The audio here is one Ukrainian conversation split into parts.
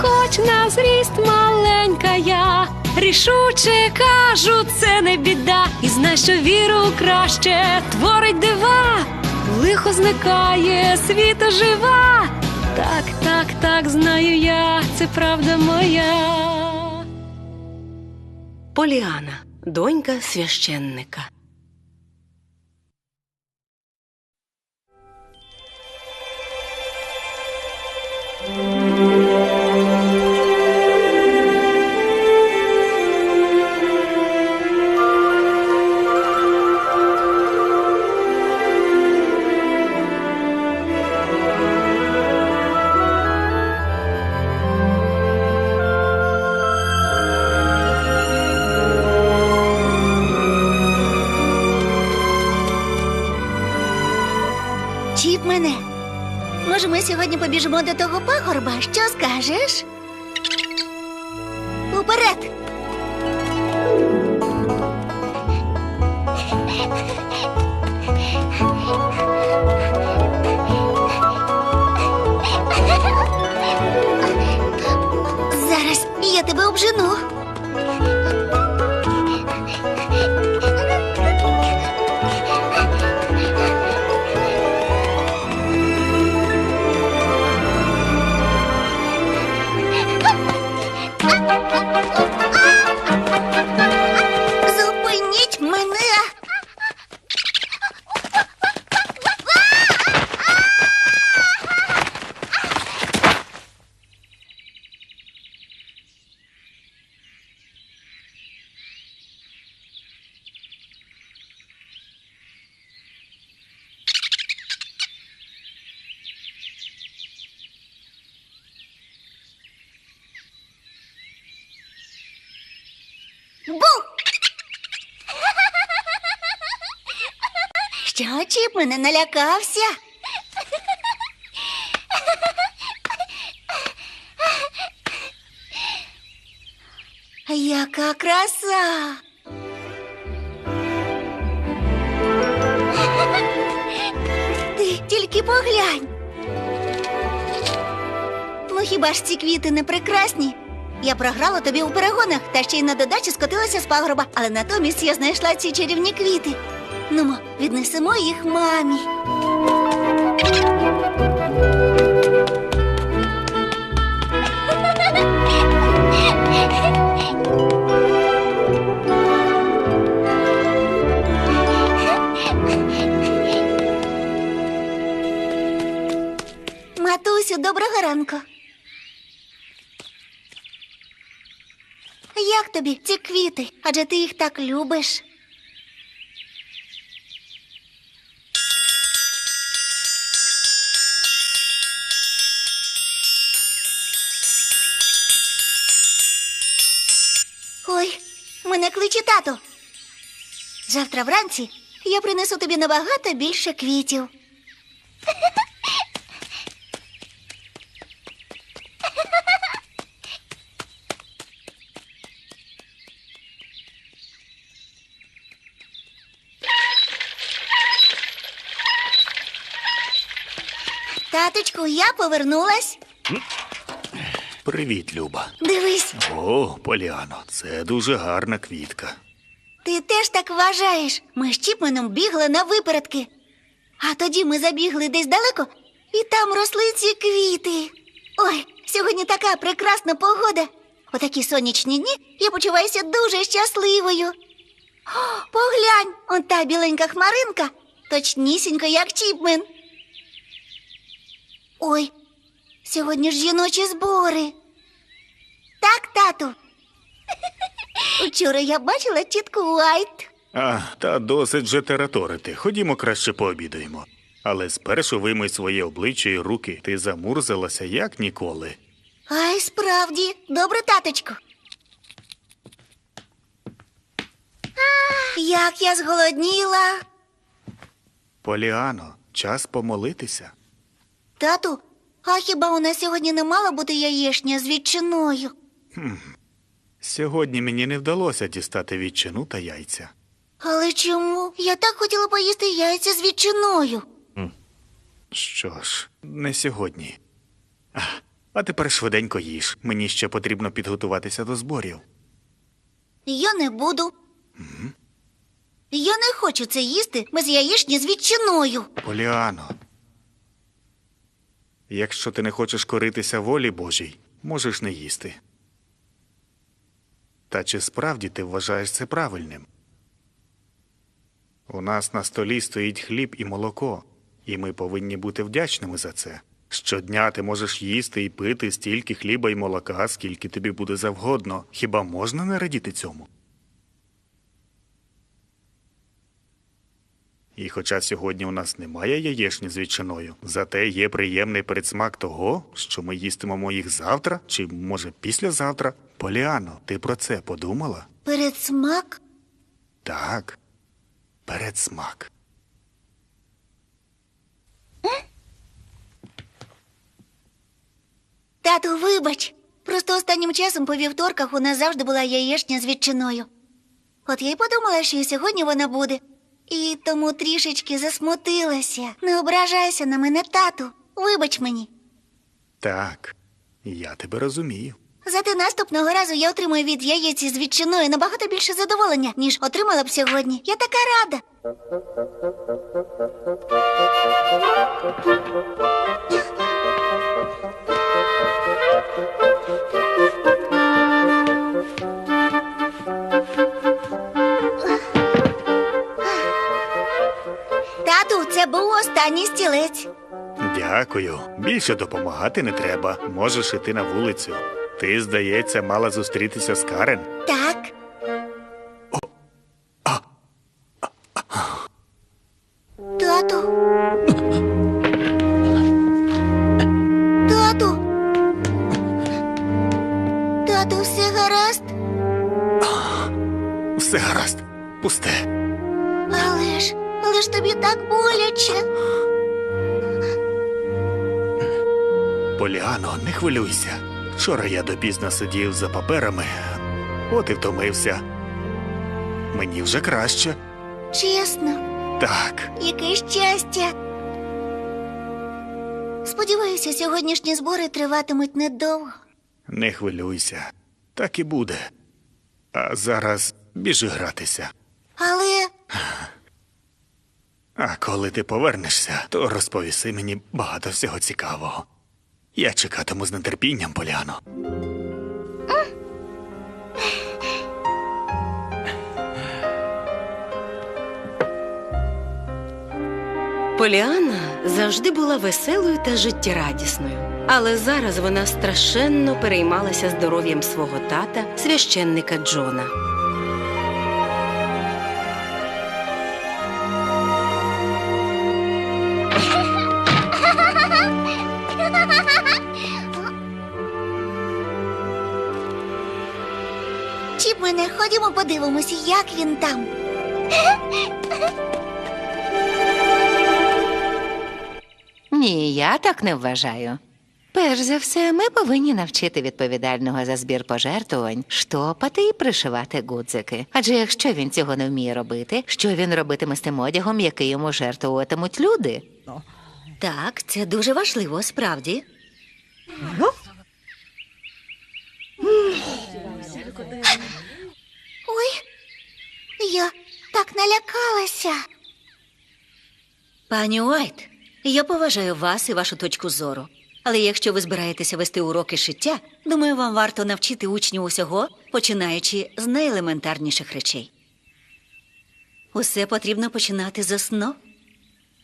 хоч на зріст маленька я. Рішуче кажу, це не біда, і знай, що віру краще творить дива, лихо зникає, світ ожива. Так, так, так, знаю я, це правда моя. Поліана, донька священника. Побіжимо до того пагорба? Що скажеш? Що, Чіп мене налякався? Яка краса! Ти тільки поглянь. Ну хіба ж ці квіти не прекрасні? Я програла тобі у перегонах та ще й на додачу скотилася з пагорба, але натомість я знайшла ці чарівні квіти. Нумо, віднесемо їх мамі. Матусю, доброго ранку. Як тобі ці квіти? Адже ти їх так любиш. Мене кличе тато. Завтра вранці я принесу тобі набагато більше квітів. Таточку, я повернулась. Привіт, Люба. Дивись, О, Поліано, це дуже гарна квітка. ти теж так вважаєш. Ми з Чіпменом бігли на випередки. А тоді ми забігли десь далеко, і там росли ці квіти. Ой, сьогодні така прекрасна погода. У такі сонячні дні я почуваюся дуже щасливою. О, поглянь, он та біленька хмаринка, точнісінько, як Чіпмен. Ой, сьогодні ж жіночі збори. Так, тату. Вчора я бачила тітку Уайт. А, та досить же тераторити. Ходімо краще пообідаємо. Але спершу вимий своє обличчя і руки. Ти замурзалася як ніколи. Ай, справді, добре, таточку. Як я зголодніла. Поліано, час помолитися. Тату, а хіба у нас сьогодні не мала бути яєшня з ветчиною? Сьогодні мені не вдалося дістати ветчину та яйця. Але чому? Я так хотіла поїсти яйця з ветчиною. Що ж, не сьогодні. А, а тепер швиденько їж. Мені ще потрібно підготуватися до зборів. Я не буду. Я не хочу це їсти без яєшні з ветчиною. Поліано. Якщо ти не хочеш коритися волі Божій, можеш не їсти. Та чи справді ти вважаєш це правильним? У нас на столі стоїть хліб і молоко, і ми повинні бути вдячними за це. Щодня ти можеш їсти і пити стільки хліба і молока, скільки тобі буде завгодно. Хіба можна не радіти цьому? І хоча сьогодні у нас немає яєшні з ветчиною, зате є приємний передсмак того, що ми їстимемо їх завтра чи, може, післязавтра. Поліано, ти про це подумала? Передсмак? Так. Передсмак. Тату, вибач. Просто останнім часом по вівторках у нас завжди була яєшня з ветчиною. От я й подумала, що і сьогодні вона буде. І тому трішечки засмутилася. Не ображайся на мене, тату. Вибач мені. Так. Я тебе розумію. Зате наступного разу я отримую від яєць з відчиною набагато більше задоволення, ніж отримала б сьогодні. Я така рада. Це був останній стілець. Дякую. Більше допомагати не треба. Можеш іти на вулицю. Ти, здається, мала зустрітися з Карен. Так. Хвилюйся. Вчора я допізно сидів за паперами, от і втомився. Мені вже краще. Чесно, Так, яке щастя. Сподіваюся, сьогоднішні збори триватимуть недовго. не хвилюйся. Так і буде. А зараз біжи гратися. Але А коли ти повернешся, то розповіси мені багато всього цікавого. Я чекатиму з нетерпінням, Поляно. Поліана завжди була веселою та життєрадісною, але зараз вона страшенно переймалася здоров'ям свого тата, священника Джона. Мене, ходімо подивимося, як він там. Ні, я так не вважаю. Перш за все, ми повинні навчити відповідального за збір пожертвувань штопати і пришивати гудзики. Адже якщо він цього не вміє робити, що він робитиме з тим одягом, який йому жертвуватимуть люди? Так, це дуже важливо, справді. Ой, я так налякалася. Пані Уайт, я поважаю вас і вашу точку зору. Але якщо ви збираєтеся вести уроки шиття, думаю, вам варто навчити учнів усього, починаючи з найелементарніших речей. Усе потрібно починати з основ.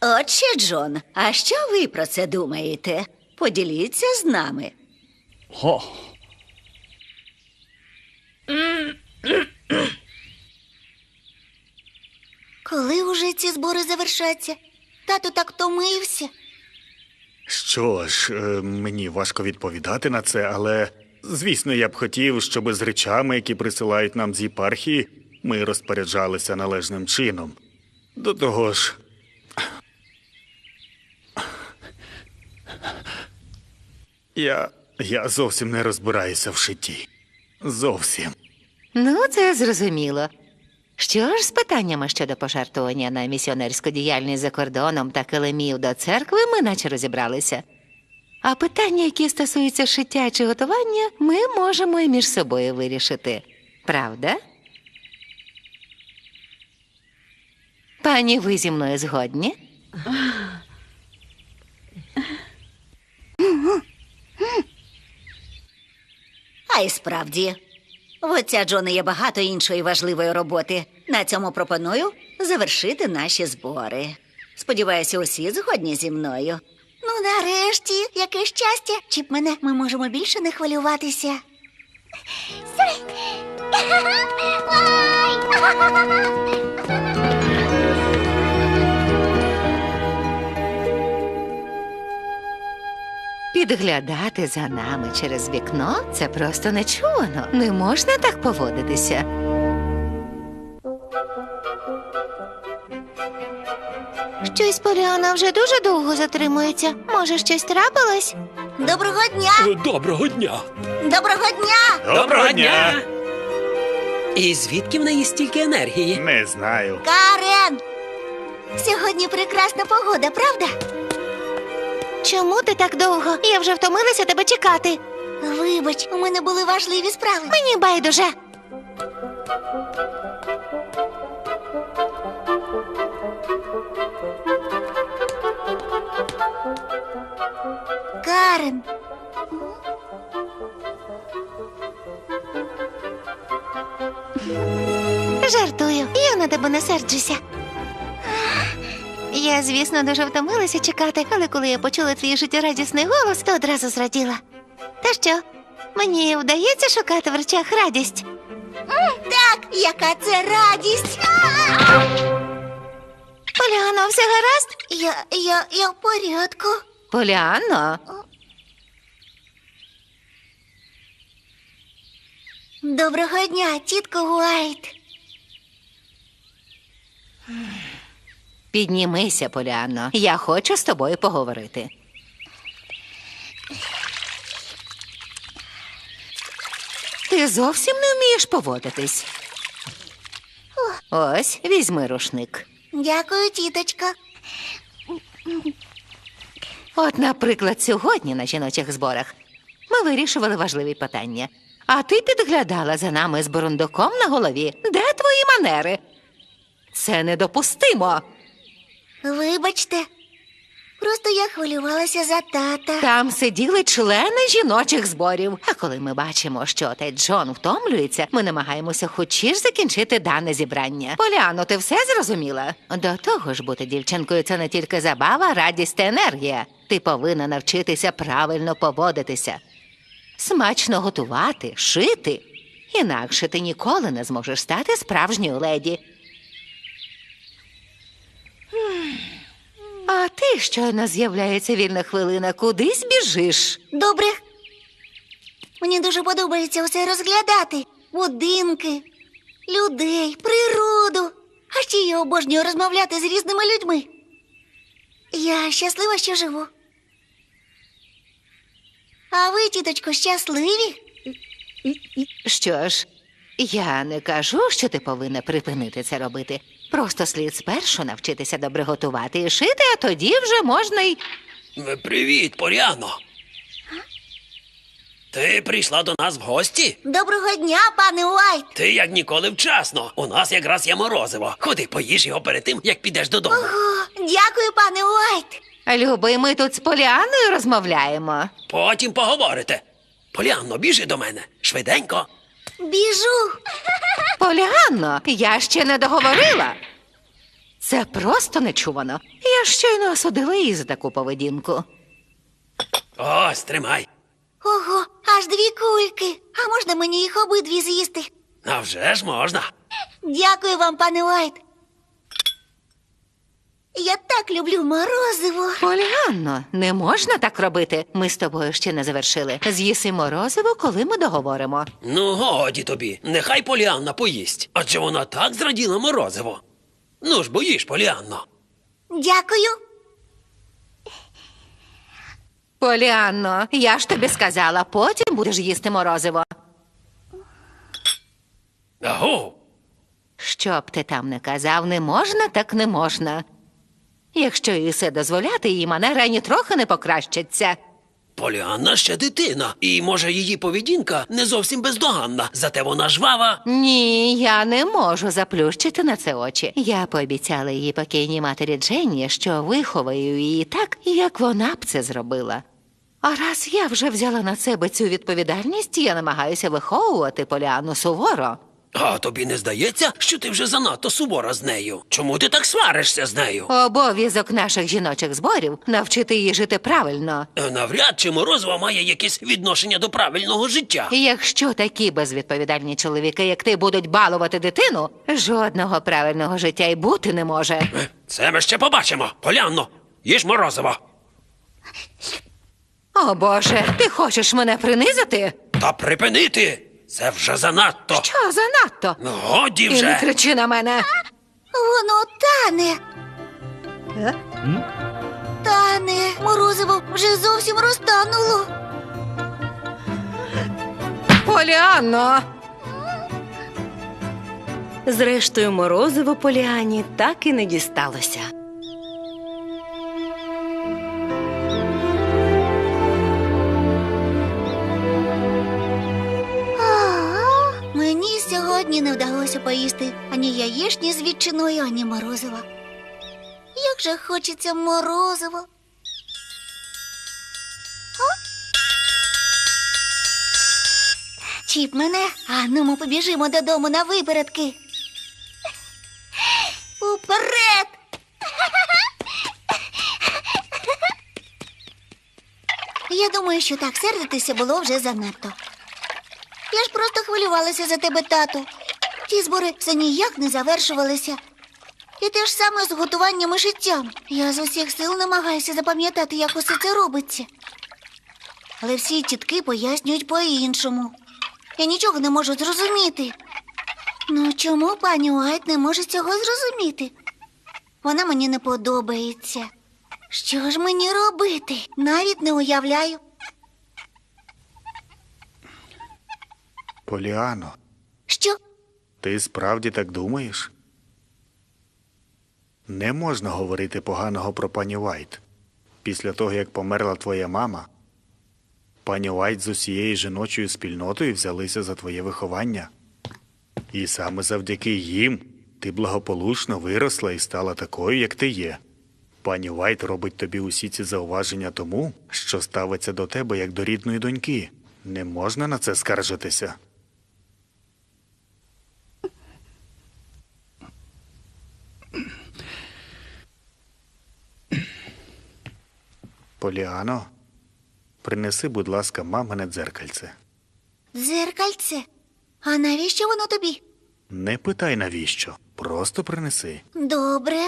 Отче Джон, а що ви про це думаєте? Поділіться з нами. Хо. Коли уже ці збори завершаться? Тато так томився. Що ж, е, мені важко відповідати на це, але звісно, я б хотів, щоб з речами, які присилають нам з єпархії, ми розпоряджалися належним чином. До того ж. Я. я зовсім не розбираюся в шитті. Зовсім. Ну, це зрозуміло. Що ж з питаннями щодо пожертвування на місіонерську діяльність за кордоном та килимів до церкви ми наче розібралися. А питання, які стосуються шиття чи готування, ми можемо і між собою вирішити. Правда? Пані, ви зі мною згодні? А й справді, в отця Джона є багато іншої важливої роботи. На цьому пропоную завершити наші збори. Сподіваюся, усі згодні зі мною. Ну, нарешті, яке щастя. Чіп мене, ми можемо більше не хвилюватися. Підглядати за нами через вікно це просто нечувано. Не можна так поводитися. Щось Поліана вже дуже довго затримується. Може, щось трапилось? Доброго дня! Доброго дня. Доброго дня! Доброго дня! І звідки в неї стільки енергії? Не знаю. Карен! Сьогодні прекрасна погода, правда? Чому ти так довго? Я вже втомилася тебе чекати. Вибач, у мене були важливі справи. Мені байдуже. Карен. Жартую, я на тебе не серджуся. Я, звісно, дуже втомилася чекати, але коли я почула твій життєрадісний голос, то одразу зраділа. Та що, мені вдається шукати в речах радість? Так, яка це радість. Поляно, все гаразд? Я, я, я в порядку. Поліанно, Доброго дня, тітко Уайт. Піднімися, Поліанно. Я хочу з тобою поговорити. Ти зовсім не вмієш поводитись. Ось, візьми рушник. Дякую, тіточка. От, наприклад, сьогодні на жіночих зборах ми вирішували важливі питання. А ти підглядала за нами з бурундуком на голові. Де твої манери? Це недопустимо. Вибачте. Просто я хвилювалася за тата. Там сиділи члени жіночих зборів. А коли ми бачимо, що отець Джон втомлюється, ми намагаємося хочі ж закінчити дане зібрання. Поляно, ти все зрозуміла? До того ж, бути дівчинкою це не тільки забава, радість та енергія. Ти повинна навчитися правильно поводитися, смачно готувати, шити. Інакше ти ніколи не зможеш стати справжньою леді. А ти щойно з'являється вільна хвилина, кудись біжиш. Добре. Мені дуже подобається усе розглядати. Будинки, людей, природу. А ще я обожнюю розмовляти з різними людьми. Я щаслива, що живу. А ви, тіточко, щасливі? Що ж, я не кажу, що ти повинна припинити це робити. Просто слід спершу навчитися добре готувати і шити, а тоді вже можна й. Привіт, Поряно. Ти прийшла до нас в гості? Доброго дня, пане Уайт. Ти як ніколи вчасно. У нас якраз є морозиво. Ходи, поїж його перед тим, як підеш додому. О, дякую, пане Уайт. Любий, ми тут з Поліаною розмовляємо. Потім поговорите. Поліанно, біжи до мене. Швиденько. Біжу. Поліанно, я ще не договорила. Це просто нечувано. Я щойно осудила її за таку поведінку. Ось, тримай. Ого, аж дві кульки. А можна мені їх обидві з'їсти? А вже ж можна. Дякую вам, пане Уайт. Я так люблю морозиво. Поліанно, не можна так робити. Ми з тобою ще не завершили. З'їси морозиво, коли ми договоримо. Ну, годі тобі. Нехай Поліанна поїсть. Адже вона так зраділа морозиво. Ну ж, боїш, Поліанно. Дякую. Поліанно, я ж тобі сказала, потім будеш їсти морозиво. Аго. Що б ти там не казав, не можна, так не можна. Якщо їй все дозволяти, її манера ні трохи не покращаться. Поліанна ще дитина, і може її поведінка не зовсім бездоганна, зате вона жвава. Ні, я не можу заплющити на це очі. Я пообіцяла її покійній матері Дженні, що виховаю її так, як вона б це зробила. А раз я вже взяла на себе цю відповідальність, я намагаюся виховувати Поліану суворо. А тобі не здається, що ти вже занадто сувора з нею? Чому ти так сваришся з нею? Обов'язок наших жіночих зборів навчити її жити правильно. Е, Навряд чи морозиво має якесь відношення до правильного життя. І Якщо такі безвідповідальні чоловіки, як ти, будуть балувати дитину, жодного правильного життя й бути не може. Е, Це ми ще побачимо. Полянно, їж морозиво. О Боже, ти хочеш мене принизити? Та припинити! Це вже занадто. Що занадто? Ну, годі І не вже. кричи на мене. Воно тане. Тане, морозиво вже зовсім розтануло. Поліанно! Зрештою, морозиво Поліані так і не дісталося. Поїсти ані яєчні з ветчиною, ані морозива. Як же хочеться морозиво. Чіп мене, а ну ми побіжимо додому на випередки. Уперед! Я думаю, що так сердитися було вже занадто. Я ж просто хвилювалася за тебе, тату. Ті збори все ніяк не завершувалися. І те ж саме з готуванням і життям. Я з усіх сил намагаюся запам'ятати, як усе це робиться. Але всі тітки пояснюють по-іншому. Я нічого не можу зрозуміти. Ну чому пані Уайт не може цього зрозуміти? Вона мені не подобається. Що ж мені робити? Навіть не уявляю. Поліано? Ти справді так думаєш? Не можна говорити поганого про пані Вайт. Після того, як померла твоя мама, пані Вайт з усією жіночою спільнотою взялися за твоє виховання. І саме завдяки їм ти благополучно виросла і стала такою, як ти є. Пані Вайт робить тобі усі ці зауваження тому, що ставиться до тебе як до рідної доньки. Не можна на це скаржитися. Поліано, принеси, будь ласка, мамине дзеркальце. Дзеркальце. А навіщо воно тобі? Не питай навіщо, просто принеси. Добре.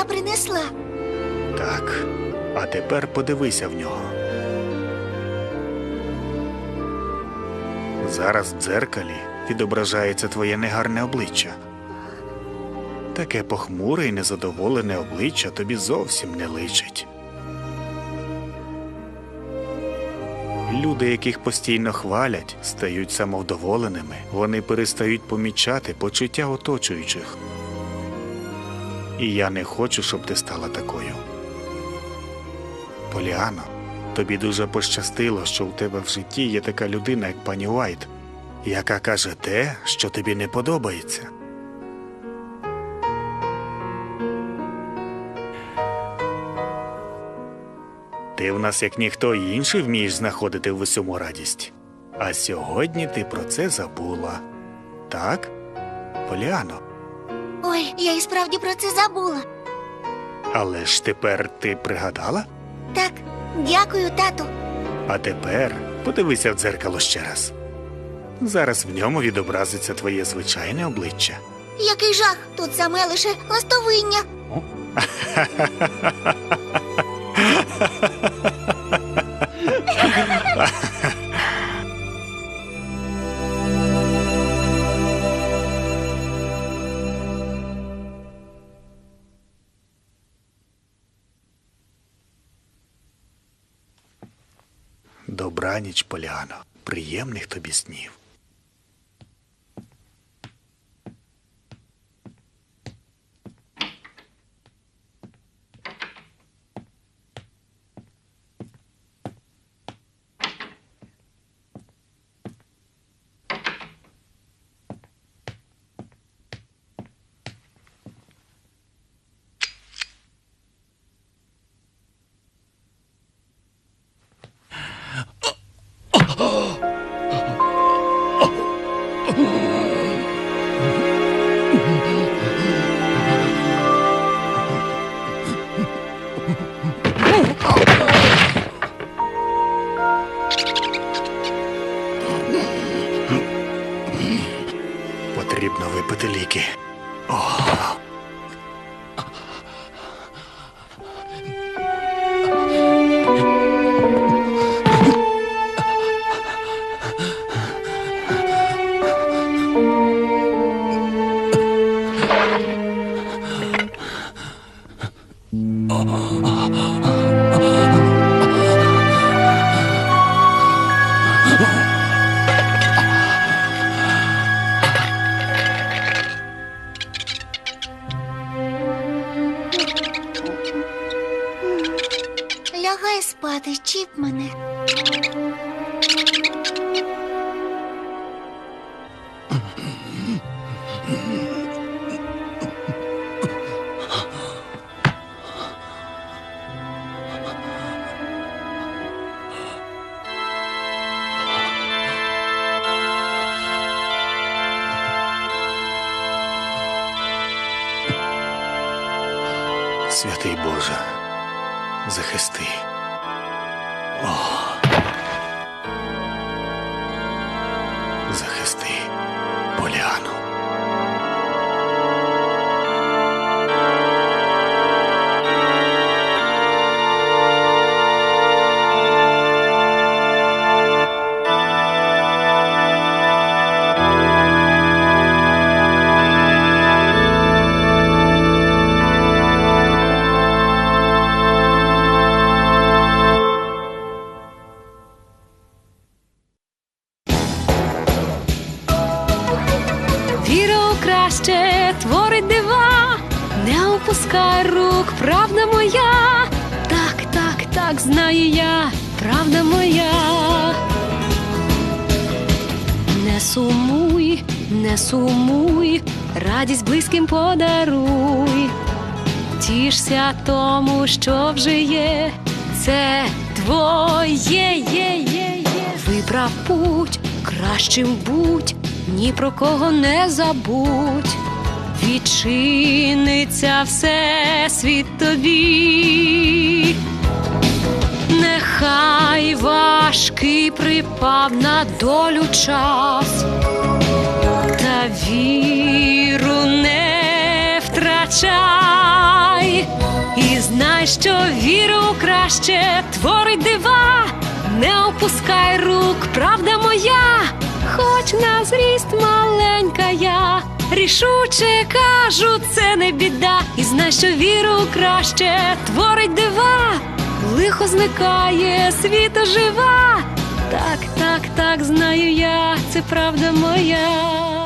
Я принесла. Так, а тепер подивися в нього. Зараз в дзеркалі відображається твоє негарне обличчя. Таке похмуре і незадоволене обличчя тобі зовсім не личить. Люди, яких постійно хвалять, стають самовдоволеними. Вони перестають помічати почуття оточуючих. І я не хочу, щоб ти стала такою. Поліано, тобі дуже пощастило, що у тебе в житті є така людина, як пані Уайт, яка каже те, що тобі не подобається. Ти в нас, як ніхто інший, вмієш знаходити в усьому радість. А сьогодні ти про це забула. Так? Поліано, Ой, я і справді про це забула. але ж тепер ти пригадала? Так, дякую, тату. А тепер подивися в дзеркало ще раз. Зараз в ньому відобразиться твоє звичайне обличчя. Який жах! Тут саме лише ластовиння. Добраніч, Поляно, приємних тобі снів. Потрібно випити ліки. Лягай Святий Боже, захисти. Знаю я, правда моя. Не сумуй, не сумуй, радість близьким подаруй. Тішся тому, що вже є, це твоє є, є, є. Вибрав путь, кращим будь, ні про кого не забудь. Відчиниться все світ тобі. Нехай важкий припав на долю час, та віру не втрачай, і знай, що віру краще творить дива, не опускай рук, правда моя, хоч на зріст маленька я. Рішуче кажу, це не біда, і знай, що віру краще творить дива, лихо зникає, світа жива. Так, так, так, знаю я, це правда моя.